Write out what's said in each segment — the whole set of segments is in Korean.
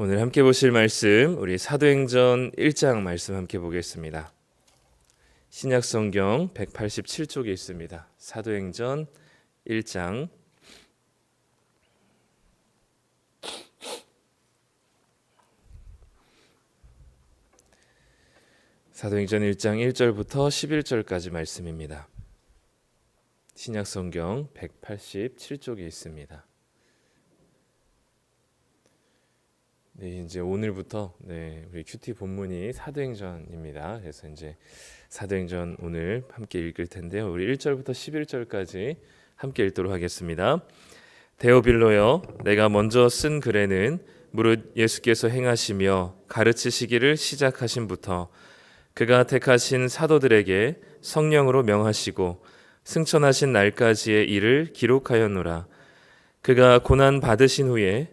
오늘 함께 보실 말씀 우리 사도행전 1장 말씀 함께 보겠습니다. 신약 성경 187쪽에 있습니다. 사도행전 1장 사도행전 1장 1절부터 11절까지 말씀입니다. 신약 성경 187쪽에 있습니다. 네, 이제 오늘부터 네, 우리 큐티 본문이 사도행전입니다. 그래서 이제 사도행전 오늘 함께 읽을 텐데요. 우리 1절부터 11절까지 함께 읽도록 하겠습니다. 데오빌로여 내가 먼저 쓴 글에는 무릇 예수께서 행하시며 가르치시기를 시작하신부터 그가 택하신 사도들에게 성령으로 명하시고 승천하신 날까지의 일을 기록하였노라. 그가 고난 받으신 후에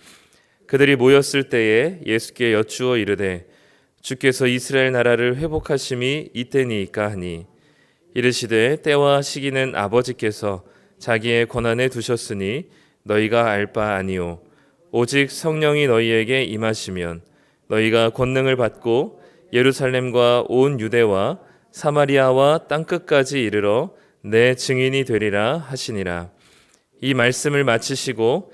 그들이 모였을 때에 예수께 여쭈어 이르되 주께서 이스라엘 나라를 회복하심이 이때니까 하니 이르시되 때와 시기는 아버지께서 자기의 권한에 두셨으니 너희가 알 바 아니요 오직 성령이 너희에게 임하시면 너희가 권능을 받고 예루살렘과 온 유대와 사마리아와 땅 끝까지 이르러 내 증인이 되리라 하시니라. 이 말씀을 마치시고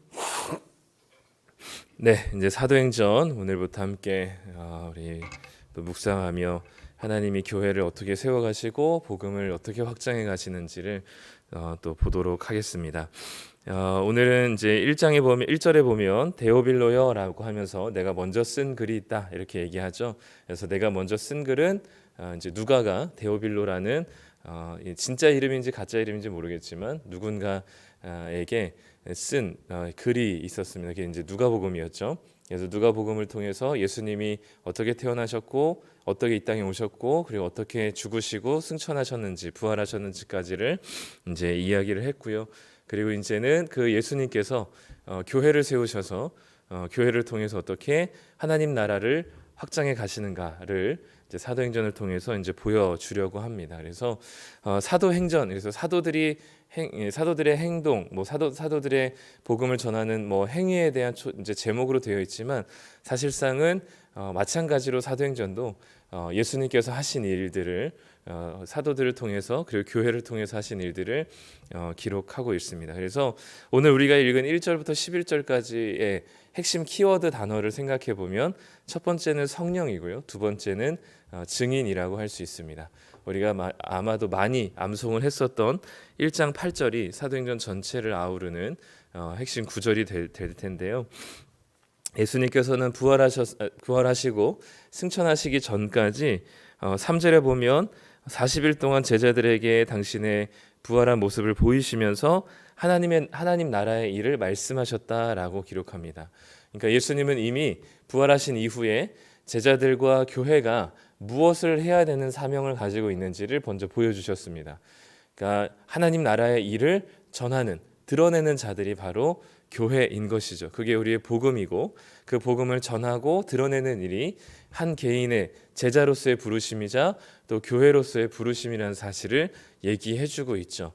네, 이제 사도행전 오늘부터 함께 어, 우리 또 묵상하며 하나님이 교회를 어떻게 세워가시고 복음을 어떻게 확장해 가시는지를 어, 또 보도록 하겠습니다. 어, 오늘은 이제 1장에 보면 1절에 보면 데오빌로여라고 하면서 내가 먼저 쓴 글이 있다 이렇게 얘기하죠. 그래서 내가 먼저 쓴 글은 어, 이제 누가가 데오빌로라는 어, 진짜 이름인지 가짜 이름인지 모르겠지만 누군가에게 쓴 어, 글이 있었습니다. 그게 이제 누가복음이었죠. 그래서 누가복음을 통해서 예수님이 어떻게 태어나셨고 어떻게 이 땅에 오셨고 그리고 어떻게 죽으시고 승천하셨는지 부활하셨는지까지를 이제 이야기를 했고요. 그리고 이제는 그 예수님께서 어, 교회를 세우셔서 어, 교회를 통해서 어떻게 하나님 나라를 확장해 가시는가를 이제 사도행전을 통해서 이제 보여주려고 합니다. 그래서 어, 사도행전 그래서 사도들이 행, 예, 사도들의 행동, 뭐 사도 사도들의 복음을 전하는 뭐 행위에 대한 초, 이제 제목으로 되어 있지만 사실상은 어, 마찬가지로 사도행전도 어, 예수님께서 하신 일들을 어, 사도들을 통해서 그리고 교회를 통해서 하신 일들을 어, 기록하고 있습니다. 그래서 오늘 우리가 읽은 1절부터 11절까지의 핵심 키워드 단어를 생각해 보면 첫 번째는 성령이고요. 두 번째는 어, 증인이라고 할 수 있습니다. 우리가 마, 아마도 많이 암송을 했었던 1장 8절이 사도행전 전체를 아우르는 어, 핵심 구절이 될, 될 텐데요. 예수님께서는 부활하셨, 부활하시고 승천하시기 전까지 어, 3절에 보면 40일 동안 제자들에게 당신의 부활한 모습을 보이시면서 하나님의 하나님 나라의 일을 말씀하셨다라고 기록합니다. 그러니까 예수님은 이미 부활하신 이후에 제자들과 교회가 무엇을 해야 되는 사명을 가지고 있는지를 먼저 보여주셨습니다. 그러니까 하나님 나라의 일을 전하는 드러내는 자들이 바로 교회인 것이죠. 그게 우리의 복음이고 그 복음을 전하고 드러내는 일이 한 개인의 제자로서의 부르심이자 또 교회로서의 부르심이라는 사실을 얘기해주고 있죠.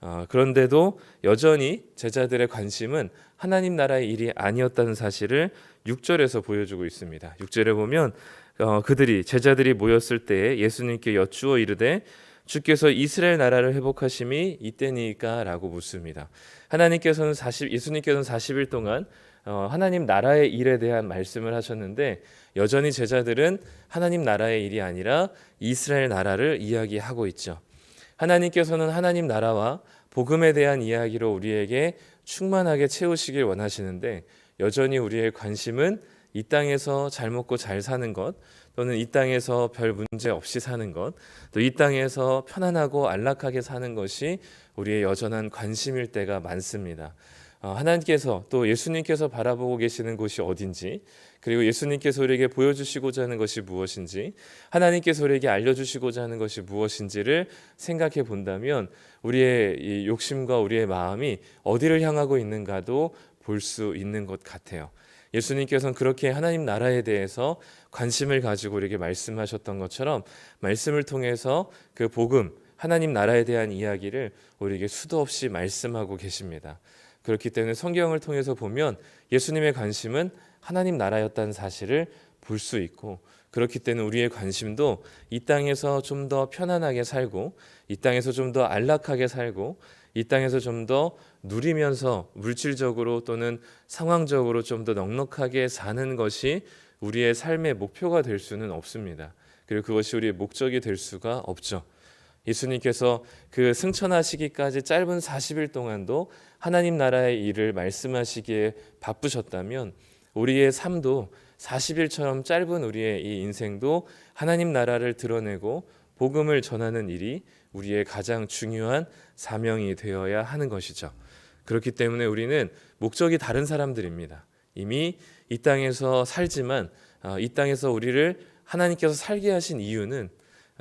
어, 그런데도 여전히 제자들의 관심은 하나님 나라의 일이 아니었다는 사실을 6절에서 보여주고 있습니다. 6절에 보면 어, 그들이 제자들이 모였을 때 예수님께 여쭈어 이르되 주께서 이스라엘 나라를 회복하심이 이때니까라고 묻습니다. 하나님께서는 40 예수님께서는 40일 동안 어, 하나님 나라의 일에 대한 말씀을 하셨는데 여전히 제자들은 하나님 나라의 일이 아니라 이스라엘 나라를 이야기하고 있죠. 하나님께서는 하나님 나라와 복음에 대한 이야기로 우리에게 충만하게 채우시길 원하시는데 여전히 우리의 관심은 이 땅에서 잘 먹고 잘 사는 것 또는 이 땅에서 별 문제 없이 사는 것 또 이 땅에서 편안하고 안락하게 사는 것이 우리의 여전한 관심일 때가 많습니다. 어, 하나님께서 또 예수님께서 바라보고 계시는 곳이 어딘지 그리고 예수님께서 우리에게 보여주시고자 하는 것이 무엇인지 하나님께서 우리에게 알려주시고자 하는 것이 무엇인지를 생각해 본다면 우리의 이 욕심과 우리의 마음이 어디를 향하고 있는가도 볼 수 있는 것 같아요. 예수님께서는 그렇게 하나님 나라에 대해서 관심을 가지고 우리에게 말씀하셨던 것처럼 말씀을 통해서 그 복음 하나님 나라에 대한 이야기를 우리에게 수도 없이 말씀하고 계십니다. 그렇기 때문에 성경을 통해서 보면 예수님의 관심은 하나님 나라였다는 사실을 볼 수 있고 그렇기 때문에 우리의 관심도 이 땅에서 좀 더 편안하게 살고 이 땅에서 좀 더 안락하게 살고 이 땅에서 좀 더 누리면서 물질적으로 또는 상황적으로 좀 더 넉넉하게 사는 것이 우리의 삶의 목표가 될 수는 없습니다. 그리고 그것이 우리의 목적이 될 수가 없죠. 예수님께서 그 승천하시기까지 짧은 40일 동안도 하나님 나라의 일을 말씀하시기에 바쁘셨다면 우리의 삶도 40일처럼 짧은 우리의 이 인생도 하나님 나라를 드러내고 복음을 전하는 일이 우리의 가장 중요한 사명이 되어야 하는 것이죠. 그렇기 때문에 우리는 목적이 다른 사람들입니다. 이미 이 땅에서 살지만 어, 이 땅에서 우리를 하나님께서 살게 하신 이유는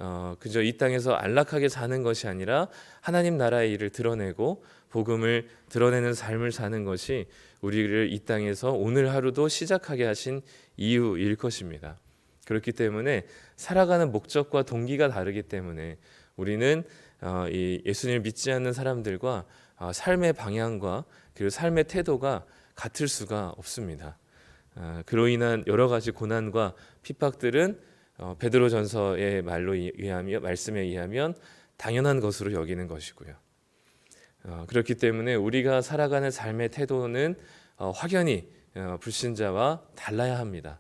어, 그저 이 땅에서 안락하게 사는 것이 아니라 하나님 나라의 일을 드러내고 복음을 드러내는 삶을 사는 것이 우리를 이 땅에서 오늘 하루도 시작하게 하신 이유일 것입니다. 그렇기 때문에 살아가는 목적과 동기가 다르기 때문에 우리는 어, 이 예수님을 믿지 않는 사람들과 어, 삶의 방향과 그리고 삶의 태도가 같을 수가 없습니다. 어, 그로 인한 여러 가지 고난과 핍박들은 어, 베드로전서의 말로 의하며 말씀에 의하면 당연한 것으로 여기는 것이고요. 어, 그렇기 때문에 우리가 살아가는 삶의 태도는 어, 확연히 어, 불신자와 달라야 합니다.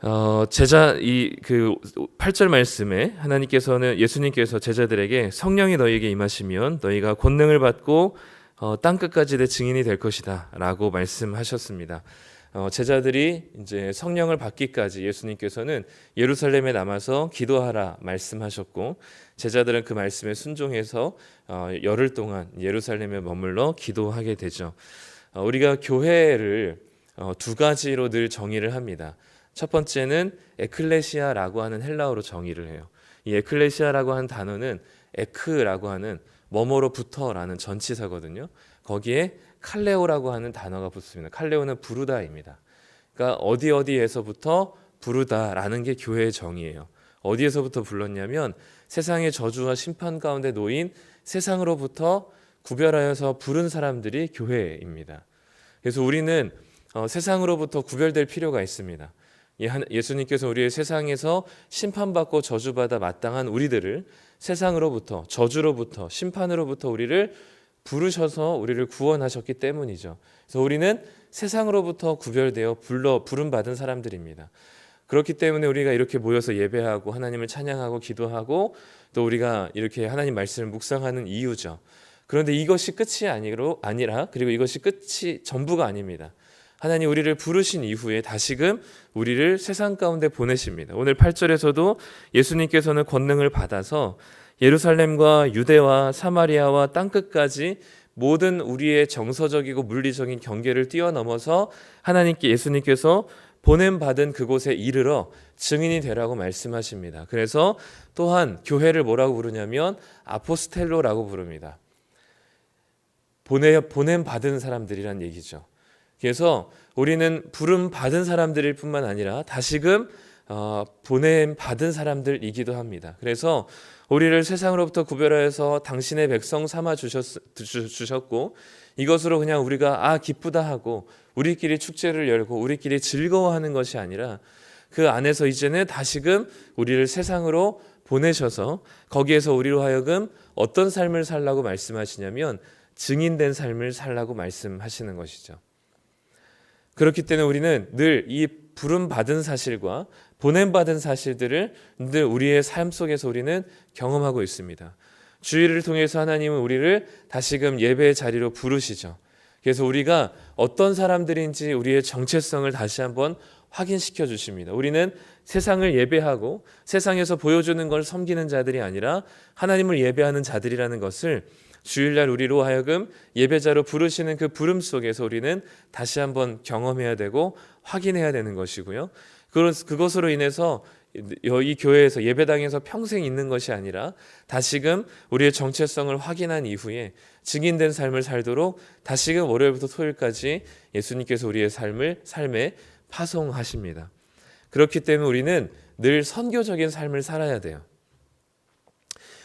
어, 제자 이 그 8절 말씀에 하나님께서는 예수님께서 제자들에게 성령이 너희에게 임하시면 너희가 권능을 받고 어, 땅 끝까지 내 증인이 될 것이다라고 말씀하셨습니다. 어, 제자들이 이제 성령을 받기까지 예수님께서는 예루살렘에 남아서 기도하라 말씀하셨고 제자들은 그 말씀에 순종해서 어, 열흘 동안 예루살렘에 머물러 기도하게 되죠. 어, 우리가 교회를 어, 두 가지로 늘 정의를 합니다. 첫 번째는 에클레시아라고 하는 헬라어로 정의를 해요. 이 에클레시아라고 하는 단어는 에크라고 하는 뭐뭐로부터라는 전치사거든요. 거기에 칼레오라고 하는 단어가 붙습니다. 칼레오는 부르다입니다. 그러니까 어디 어디에서부터 부르다라는 게 교회의 정의예요. 어디에서부터 불렀냐면 세상의 저주와 심판 가운데 놓인 세상으로부터 구별하여서 부른 사람들이 교회입니다. 그래서 우리는 어, 세상으로부터 구별될 필요가 있습니다. 예수님께서 우리의 세상에서 심판받고 저주받아 마땅한 우리들을 세상으로부터 저주로부터 심판으로부터 우리를 부르셔서 우리를 구원하셨기 때문이죠. 그래서 우리는 세상으로부터 구별되어 불러 부름 받은 사람들입니다. 그렇기 때문에 우리가 이렇게 모여서 예배하고 하나님을 찬양하고 기도하고 또 우리가 이렇게 하나님 말씀을 묵상하는 이유죠. 그런데 이것이 끝이 아니로 아니라 그리고 이것이 끝이 전부가 아닙니다. 하나님 우리를 부르신 이후에 다시금 우리를 세상 가운데 보내십니다. 오늘 8절에서도 예수님께서는 권능을 받아서 예루살렘과 유대와 사마리아와 땅 끝까지 모든 우리의 정서적이고 물리적인 경계를 뛰어넘어서 하나님께 예수님께서 보냄 받은 그곳에 이르러 증인이 되라고 말씀하십니다. 그래서 또한 교회를 뭐라고 부르냐면 아포스텔로라고 부릅니다. 보내 보냄 받은 사람들이란 얘기죠. 그래서 우리는 부름 받은 사람들일 뿐만 아니라 다시금 어, 보냄 받은 사람들이기도 합니다. 그래서 우리를 세상으로부터 구별하여서 당신의 백성 삼아 주셨, 주셨 고 이것으로 그냥 우리가 아 기쁘다 하고 우리끼리 축제를 열고 우리끼리 즐거워하는 것이 아니라 그 안에서 이제는 다시금 우리를 세상으로 보내셔서 거기에서 우리로 하여금 어떤 삶을 살라고 말씀하시냐면 증인된 삶을 살라고 말씀하시는 것이죠. 그렇기 때문에 우리는 늘 이 부름 받은 사실과 보냄 받은 사실들을 늘 우리의 삶 속에서 우리는 경험하고 있습니다. 주의를 통해서 하나님은 우리를 다시금 예배의 자리로 부르시죠. 그래서 우리가 어떤 사람들인지 우리의 정체성을 다시 한번 확인시켜 주십니다. 우리는 세상을 예배하고 세상에서 보여주는 걸 섬기는 자들이 아니라 하나님을 예배하는 자들이라는 것을 주일날 우리로 하여금 예배자로 부르시는 그 부름 속에서 우리는 다시 한번 경험해야 되고 확인해야 되는 것이고요. 그것으로 인해서 이 교회에서 예배당에서 평생 있는 것이 아니라 다시금 우리의 정체성을 확인한 이후에 증인된 삶을 살도록 다시금 월요일부터 토요일까지 예수님께서 우리의 삶을 삶에 파송하십니다. 그렇기 때문에 우리는 늘 선교적인 삶을 살아야 돼요.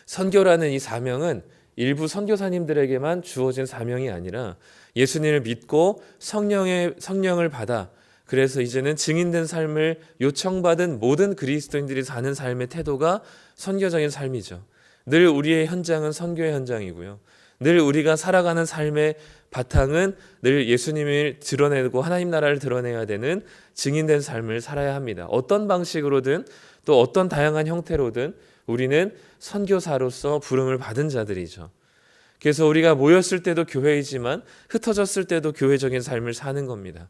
선교라는 이 사명은 일부 선교사님들에게만 주어진 사명이 아니라 예수님을 믿고 성령의 성령을 받아 그래서 이제는 증인된 삶을 요청받은 모든 그리스도인들이 사는 삶의 태도가 선교적인 삶이죠. 늘 우리의 현장은 선교의 현장이고요. 늘 우리가 살아가는 삶의 바탕은 늘 예수님을 드러내고 하나님 나라를 드러내야 되는 증인된 삶을 살아야 합니다. 어떤 방식으로든 또 어떤 다양한 형태로든 우리는 선교사로서 부름을 받은 자들이죠. 그래서 우리가 모였을 때도 교회이지만 흩어졌을 때도 교회적인 삶을 사는 겁니다.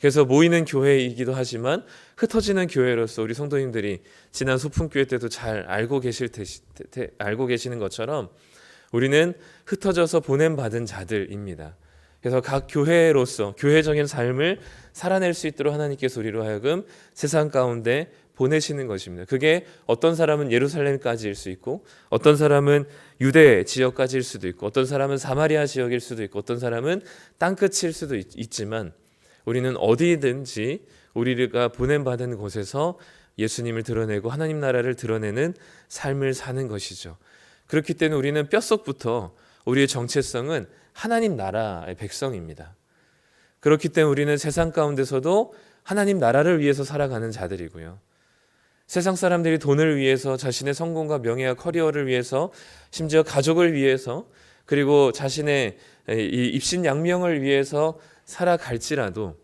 그래서 모이는 교회이기도 하지만 흩어지는 교회로서 우리 성도님들이 지난 소풍교회 때도 잘 알고 계실 테시, 테, 알고 계시는 것처럼 우리는 흩어져서 보냄 받은 자들입니다. 그래서 각 교회로서 교회적인 삶을 살아낼 수 있도록 하나님께서 우리로 하여금 세상 가운데 보내시는 것입니다. 그게 어떤 사람은 예루살렘까지일 수 있고 어떤 사람은 유대 지역까지일 수도 있고 어떤 사람은 사마리아 지역일 수도 있고 어떤 사람은 땅끝일 수도 있, 지만 우리는 어디든지 우리가 보냄 받은 곳에서 예수님을 드러내고 하나님 나라를 드러내는 삶을 사는 것이죠. 그렇기 때문에 우리는 뼛속부터 우리의 정체성은 하나님 나라의 백성입니다. 그렇기 때문에 우리는 세상 가운데서도 하나님 나라를 위해서 살아가는 자들이고요. 세상 사람들이 돈을 위해서 자신의 성공과 명예와 커리어를 위해서 심지어 가족을 위해서 그리고 자신의 입신 양명을 위해서 살아갈지라도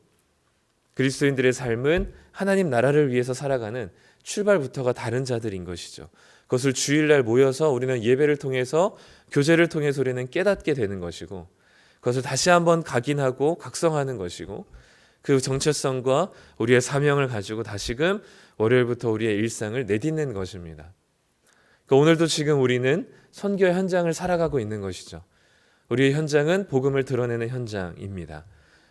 그리스도인들의 삶은 하나님 나라를 위해서 살아가는 출발부터가 다른 자들인 것이죠. 그것을 주일날 모여서 우리는 예배를 통해서 교제를 통해서 우리는 깨닫게 되는 것이고 그것을 다시 한번 각인하고 각성하는 것이고 그 정체성과 우리의 사명을 가지고 다시금 월요일부터 우리의 일상을 내딛는 것입니다. 그러니까 오늘도 지금 우리는 선교 현장을 살아가고 있는 것이죠. 우리의 현장은 복음을 드러내는 현장입니다.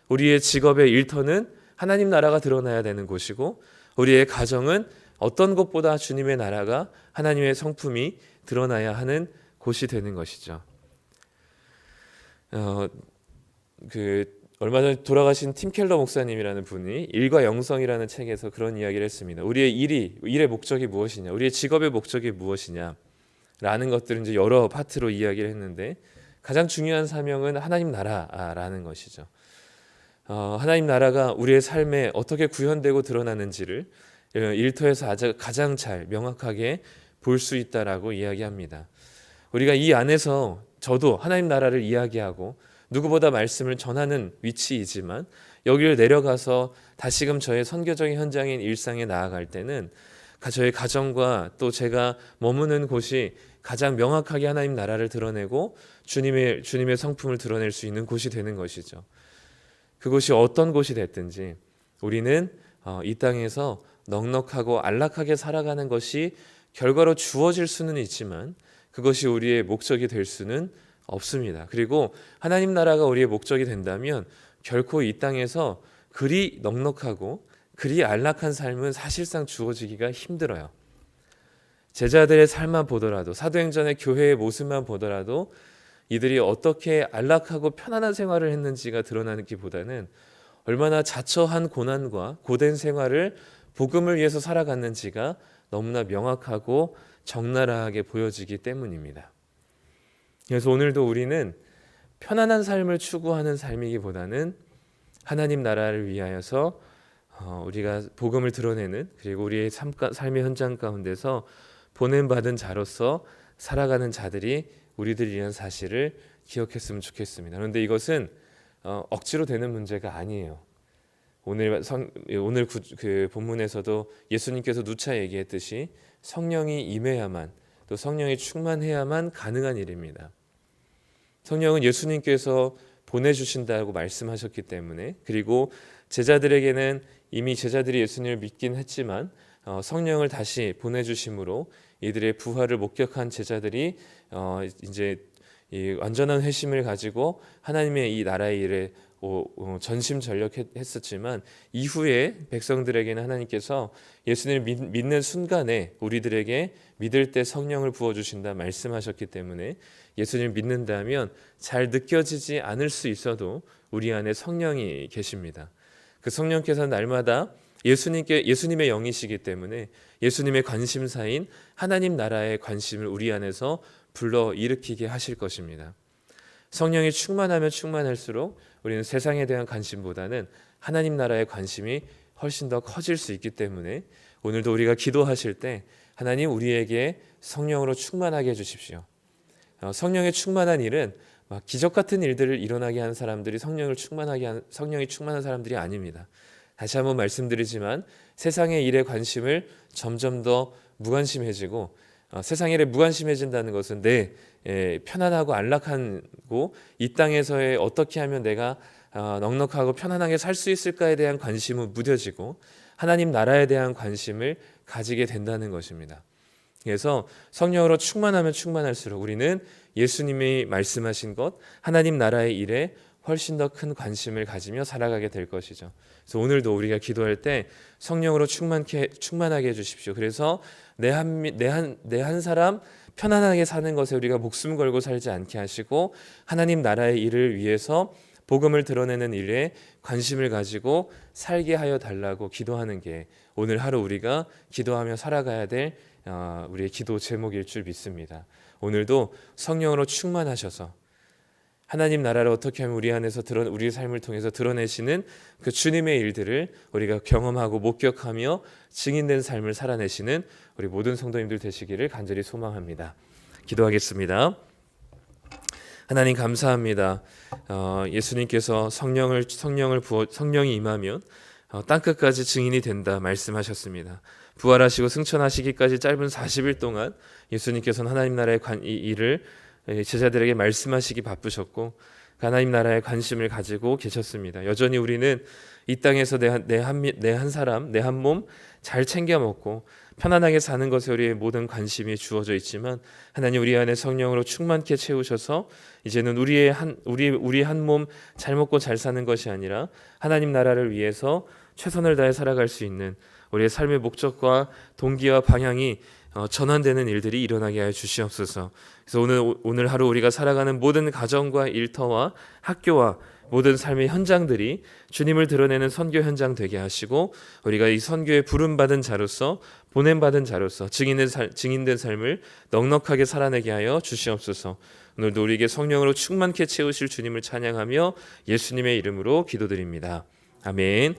우리의 직업의 일터는 하나님 나라가 드러나야 되는 곳이고 우리의 가정은 어떤 것보다 주님의 나라가 하나님의 성품이 드러나야 하는 곳이 되는 것이죠. 어, 그 얼마 전에 돌아가신 팀 켈러 목사님이라는 분이 일과 영성이라는 책에서 그런 이야기를 했습니다. 우리의 일이 일의 목적이 무엇이냐, 우리의 직업의 목적이 무엇이냐, 라는 것들을 이제 여러 파트로 이야기를 했는데 가장 중요한 사명은 하나님 나라라는 것이죠. 어, 하나님 나라가 우리의 삶에 어떻게 구현되고 드러나는지를 어, 일터에서 가장 잘 명확하게 볼 수 있다라고 이야기합니다. 우리가 이 안에서 저도 하나님 나라를 이야기하고 누구보다 말씀을 전하는 위치이지만 여기를 내려가서 다시금 저의 선교적인 현장인 일상에 나아갈 때는 저의 가정과 또 제가 머무는 곳이 가장 명확하게 하나님 나라를 드러내고 주님의 주님의 성품을 드러낼 수 있는 곳이 되는 것이죠. 그곳이 어떤 곳이 됐든지 우리는 어, 이 땅에서 넉넉하고 안락하게 살아가는 것이 결과로 주어질 수는 있지만 그것이 우리의 목적이 될 수는 없습니다. 그리고 하나님 나라가 우리의 목적이 된다면 결코 이 땅에서 그리 넉넉하고 그리 안락한 삶은 사실상 주어지기가 힘들어요. 제자들의 삶만 보더라도 사도행전의 교회의 모습만 보더라도 이들이 어떻게 안락하고 편안한 생활을 했는지가 드러나기보다는 얼마나 자처한 고난과 고된 생활을 복음을 위해서 살아갔는지가 너무나 명확하고 적나라하게 보여지기 때문입니다. 그래서 오늘도 우리는 편안한 삶을 추구하는 삶이기보다는 하나님 나라를 위하여서 어, 우리가 복음을 드러내는 그리고 우리의 삶의 현장 가운데서 보냄 받은 자로서 살아가는 자들이 우리들이라는 사실을 기억했으면 좋겠습니다. 그런데 이것은 어, 억지로 되는 문제가 아니에요. 오늘 성, 오늘 구, 그 본문에서도 예수님께서 누차 얘기했듯이 성령이 임해야만 또 성령이 충만해야만 가능한 일입니다. 성령은 예수님께서 보내주신다고 말씀하셨기 때문에 그리고 제자들에게는 이미 제자들이 예수님을 믿긴 했지만 어, 성령을 다시 보내주심으로 이들의 부활을 목격한 제자들이 어, 이제 이 완전한 회심을 가지고 하나님의 이 나라의 일에 전심 전력했었지만 이후에 백성들에게는 하나님께서 예수님을 믿, 믿는 순간에 우리들에게 믿을 때 성령을 부어 주신다 말씀하셨기 때문에 예수님을 믿는다면 잘 느껴지지 않을 수 있어도 우리 안에 성령이 계십니다. 그 성령께서 날마다 예수님께 예수님의 영이시기 때문에 예수님의 관심사인 하나님 나라의 관심을 우리 안에서 불러 일으키게 하실 것입니다. 성령이 충만하면 충만할수록 우리는 세상에 대한 관심보다는 하나님 나라의 관심이 훨씬 더 커질 수 있기 때문에 오늘도 우리가 기도하실 때 하나님 우리에게 성령으로 충만하게 해주십시오. 어, 성령의 충만한 일은 막 기적 같은 일들을 일어나게 한 사람들이 성령을 충만하게 한 성령이 충만한 사람들이 아닙니다. 다시 한번 말씀드리지만 세상의 일에 관심을 점점 더 무관심해지고 어, 세상 일에 무관심해진다는 것은 내 예, 편안하고 안락하고 이 땅에서의 어떻게 하면 내가 어, 넉넉하고 편안하게 살 수 있을까에 대한 관심은 무뎌지고 하나님 나라에 대한 관심을 가지게 된다는 것입니다. 그래서 성령으로 충만하면 충만할수록 우리는 예수님이 말씀하신 것, 하나님 나라의 일에 훨씬 더 큰 관심을 가지며 살아가게 될 것이죠. 그래서 오늘도 우리가 기도할 때 성령으로 충만케 충만하게 해 주십시오. 그래서 내 한 내 한 내 한 사람 편안하게 사는 것에 우리가 목숨 걸고 살지 않게 하시고 하나님 나라의 일을 위해서 복음을 드러내는 일에 관심을 가지고 살게 하여 달라고 기도하는 게 오늘 하루 우리가 기도하며 살아가야 될 어, 우리의 기도 제목일 줄 믿습니다. 오늘도 성령으로 충만하셔서 하나님 나라를 어떻게 하면 우리 안에서 드러 우리의 삶을 통해서 드러내시는 그 주님의 일들을 우리가 경험하고 목격하며 증인된 삶을 살아내시는 우리 모든 성도님들 되시기를 간절히 소망합니다. 기도하겠습니다. 하나님 감사합니다. 어, 예수님께서 성령을 성령을 부어 성령이 임하면 어, 땅 끝까지 증인이 된다 말씀하셨습니다. 부활하시고 승천하시기까지 짧은 40일 동안 예수님께서는 하나님 나라의 관, 이 일을 제자들에게 말씀하시기 바쁘셨고 하나님 나라에 관심을 가지고 계셨습니다. 여전히 우리는 이 땅에서 내한내 한 사람 내 한 몸 잘 챙겨 먹고 편안하게 사는 것에 우리의 모든 관심이 주어져 있지만 하나님 우리 안에 성령으로 충만케 채우셔서 이제는 우리의 한 우리 우리 한 몸 잘 먹고 잘 사는 것이 아니라 하나님 나라를 위해서 최선을 다해 살아갈 수 있는 우리의 삶의 목적과 동기와 방향이 어, 전환되는 일들이 일어나게 하여 주시옵소서. 그래서 오늘 오늘 하루 우리가 살아가는 모든 가정과 일터와 학교와 모든 삶의 현장들이 주님을 드러내는 선교 현장 되게 하시고 우리가 이 선교에 부름 받은 자로서 보냄 받은 자로서 증인된 살, 증인된 삶을 넉넉하게 살아내게 하여 주시옵소서. 오늘도 우리에게 성령으로 충만케 채우실 주님을 찬양하며 예수님의 이름으로 기도드립니다. 아멘.